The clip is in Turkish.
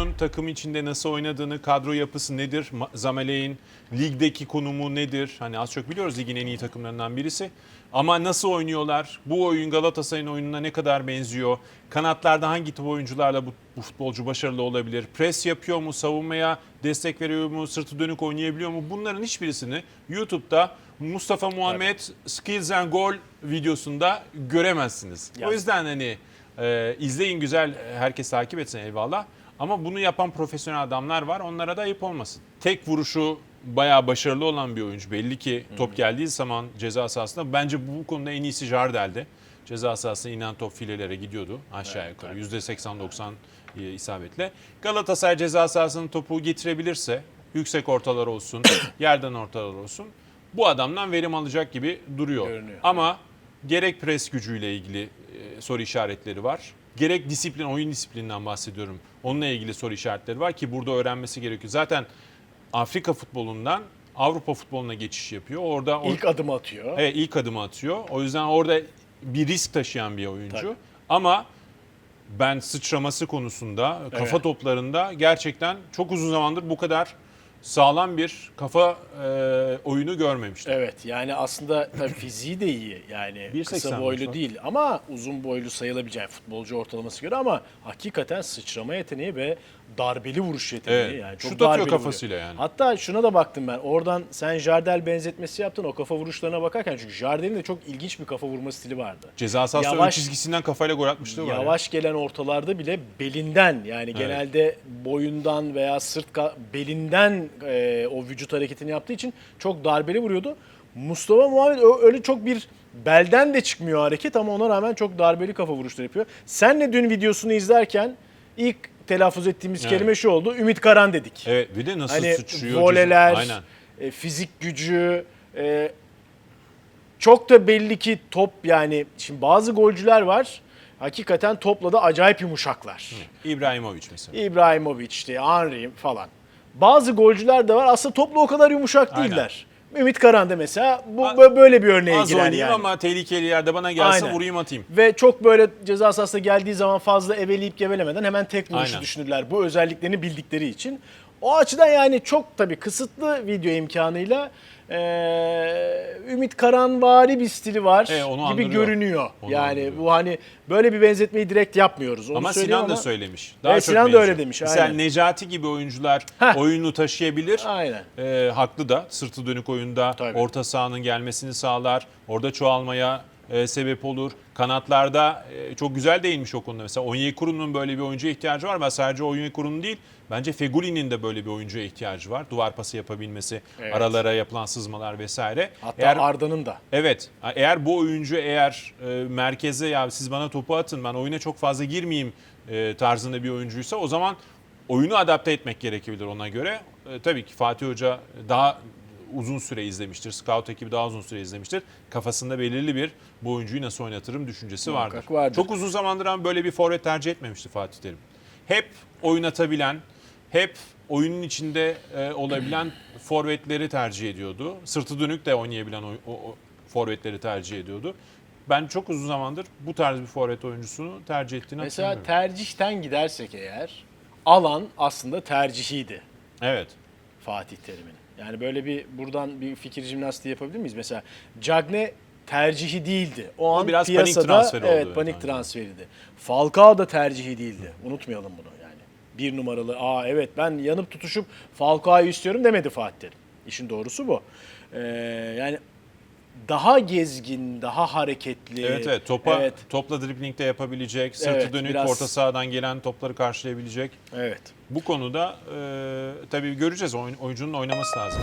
oyuncunun takım içinde nasıl oynadığını, kadro yapısı nedir, Ma- Zamalek'in ligdeki konumu nedir? Hani az çok biliyoruz ligin en iyi takımlarından birisi. Ama nasıl oynuyorlar? Bu oyun Galatasaray'ın oyununa ne kadar benziyor? Kanatlarda hangi tip oyuncularla bu, bu futbolcu başarılı olabilir? Pres yapıyor mu? Savunmaya destek veriyor mu? Sırtı dönük oynayabiliyor mu? Bunların hiçbirisini YouTube'da Mustafa Muhammed Skills and Goal videosunda göremezsiniz. Ya- O yüzden hani e, izleyin güzel herkes takip etsin eyvallah. Ama bunu yapan profesyonel adamlar var. Onlara da ayıp olmasın. Tek vuruşu bayağı başarılı olan bir oyuncu. Belli ki top geldiği zaman ceza sahasında bence bu konuda en iyisi Jardel'di. Ceza sahasına inen top filelere gidiyordu aşağı Evet, yukarı. %80-90 e, isabetle. Galatasaray ceza sahasının topu getirebilirse yüksek ortalar olsun, yerden ortalar olsun. Bu adamdan verim alacak gibi duruyor. Görünüyor. Ama gerek pres gücüyle ilgili e, soru işaretleri var. Gerek disiplin, oyun disiplininden bahsediyorum. Onunla ilgili soru işaretleri var ki burada öğrenmesi gerekiyor. Zaten Afrika futbolundan Avrupa futboluna geçiş yapıyor. Orada İlk adımı atıyor. Evet ilk adımı atıyor. O yüzden orada bir risk taşıyan bir oyuncu. Tabii. Ama ben sıçraması konusunda, kafa Evet. toplarında gerçekten çok uzun zamandır bu kadar sağlam bir kafa e, oyunu görmemiştim. Evet yani aslında tabii fiziği de iyi yani 1.85 kısa boylu var. değil ama uzun boylu sayılabilecek futbolcu ortalaması göre ama hakikaten sıçrama yeteneği ve darbeli vuruş yeteneği Evet, yani çok şut atıyor kafasıyla vuruyor. yani. Hatta şuna da baktım ben oradan sen Jardel benzetmesi yaptın o kafa vuruşlarına bakarken çünkü Jardel'in de çok ilginç bir kafa vurma stili vardı. Ceza sahası Yavaş- çizgisinden kafayla gol ya. Yavaş gelen ortalarda bile belinden yani genelde boyundan veya sırt belinden e, o vücut hareketini yaptığı için çok darbeli vuruyordu. Mustafa Muhammed öyle çok bir belden de çıkmıyor hareket ama ona rağmen çok darbeli kafa vuruşları yapıyor. Senle dün videosunu izlerken ilk telaffuz ettiğimiz Evet. kelime şu oldu. Ümit Karan dedik. Evet bir de nasıl Hani sıçrıyor. voleler, Aynen. e, fizik gücü, e, çok da belli ki top yani şimdi bazı golcüler var. Hakikaten topla da acayip yumuşaklar. İbrahimovic mesela. İbrahimovic, işte Henry falan. Bazı golcüler de var aslında topla o kadar yumuşak Aynen. değiller. Ümit Karan da mesela bu A- bö- böyle bir örneğe Az girer yani. ama tehlikeli yerde bana gelse Aynen. vurayım atayım. Ve çok böyle ceza sahasına geldiği zaman fazla eveleyip gevelemeden hemen tek vuruşu Aynen. düşünürler. Bu özelliklerini bildikleri için. O açıdan yani çok tabii kısıtlı video imkanıyla eee Ümit Karanvari bir stili var Evet, onu gibi andırıyor. görünüyor. Onu yani andırıyor. bu hani böyle bir benzetmeyi direkt yapmıyoruz. Onu Ama söyleyeyim Sinan da ama- söylemiş. Daha Evet, çok Sinan da benziyor. öyle demiş, Mesela aynen. Necati gibi oyuncular Heh. oyunu taşıyabilir. Aynen. Ee, haklı da sırtı dönük oyunda Tabii. orta sahanın gelmesini sağlar. Orada çoğalmaya e, sebep olur. Kanatlarda e, çok güzel değinmiş o konuda. Mesela Onyekuru'nun böyle bir oyuncuya ihtiyacı var. Ben sadece Onyekuru'nun değil bence Feguli'nin de böyle bir oyuncuya ihtiyacı var. Duvar pası yapabilmesi, Evet. aralara yapılan sızmalar vesaire. Hatta Eğer- Arda'nın da. Evet. Eğer bu oyuncu eğer e, merkeze ya siz bana topu atın ben oyuna çok fazla girmeyeyim e, tarzında bir oyuncuysa o zaman oyunu adapte etmek gerekebilir ona göre. E, tabii ki Fatih Hoca daha uzun süre izlemiştir. Scout ekibi daha uzun süre izlemiştir. Kafasında belirli bir bu oyuncuyu nasıl oynatırım düşüncesi vardır. Vardır. Çok uzun zamandır ama böyle bir forvet tercih etmemişti Fatih Terim. Hep oynatabilen, hep oyunun içinde e, olabilen forvetleri tercih ediyordu. Sırtı dönük de oynayabilen oy- o, o forvetleri tercih ediyordu. Ben çok uzun zamandır bu tarz bir forvet oyuncusunu tercih ettiğini Mesela tercihten gidersek eğer alan aslında tercihiydi. Evet. Fatih Terim'in. Yani böyle bir buradan bir fikir jimnastiği yapabilir miyiz? Mesela Cagne tercihi değildi. O an biraz panik piyasada transferi oldu, evet evet, panik aynen. transferiydi. Falcao da tercihi değildi. Unutmayalım bunu yani. Bir numaralı aa evet ben yanıp tutuşup Falcao'yu istiyorum demedi Fatih Terim. İşin doğrusu bu. Ee, yani daha gezgin, daha hareketli. Evet evet topa Evet, topla dribbling de yapabilecek, sırtı Evet, dönük biraz- orta sahadan gelen topları karşılayabilecek. evet. Bu konuda e, tabii göreceğiz oyun, oyuncunun oynaması lazım.